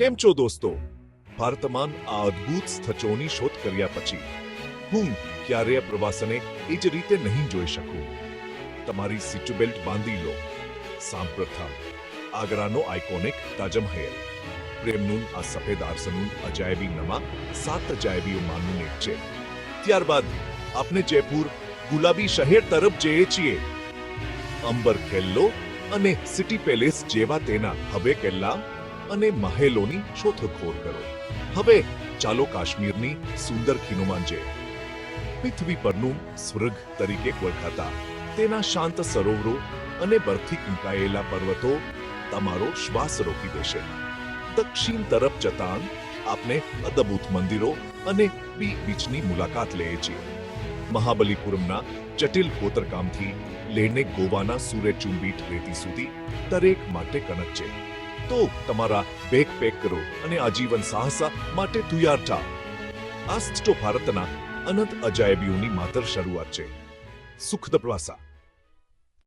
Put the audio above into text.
કેમ છો દોસ્તો? ભારતમાન આ અદ્ભુત સ્થચોની શોધ કર્યા પછી હું ક્યારેય પ્રવાસને એ જ રીતે નહીં જોઈ શકું? તમારી સીટ બેલ્ટ બાંધી લો. સાંપ્રથમ આગ્રાનો આઇકોનિક તાજમ તાજમહેલ. પ્રેમનું આ સફેદ આરસનું અજાયબી નમા સાત અજાયબીઓમાંનું એક છે. ત્યારબાદ આપણે જયપુર, ગુલાબી શહેર તરફ જઈએ છીએ. અંબર કેલ્લો અને સિટી પેલેસ જેવા તેના હવે કેલ્લા અને મહેલોની શોધખોળ કરો. હવે ચાલો કાશ્મીરની સુંદર ખીણોમાં જઈએ. પૃથ્વી પરનું સ્વર્ગ તરીકે ઓળખાતા તેના શાંત સરોવરો અને બરફથી કૂંકાયેલા પર્વતો તમારો શ્વાસ રોકી દેશે. દક્ષિણ તરફ જતાં આપને અદભુત મંદિરો અને બી બીચની મુલાકાત લઈએ છીએ. મહાબલીપુરમના જટિલ કોતરકામથી લઈને ગોવાના સૂર્યચુંબી રેતી સુધી દરેક માટે કનક છે. તો તમારા બેગ પેક કરો અને આજીવન સાહસ માટે તૈયાર થાઓ આ ભારતના અનંત અજાયબીઓની માત્ર શરૂઆત છે. સુખદ પ્રવાસા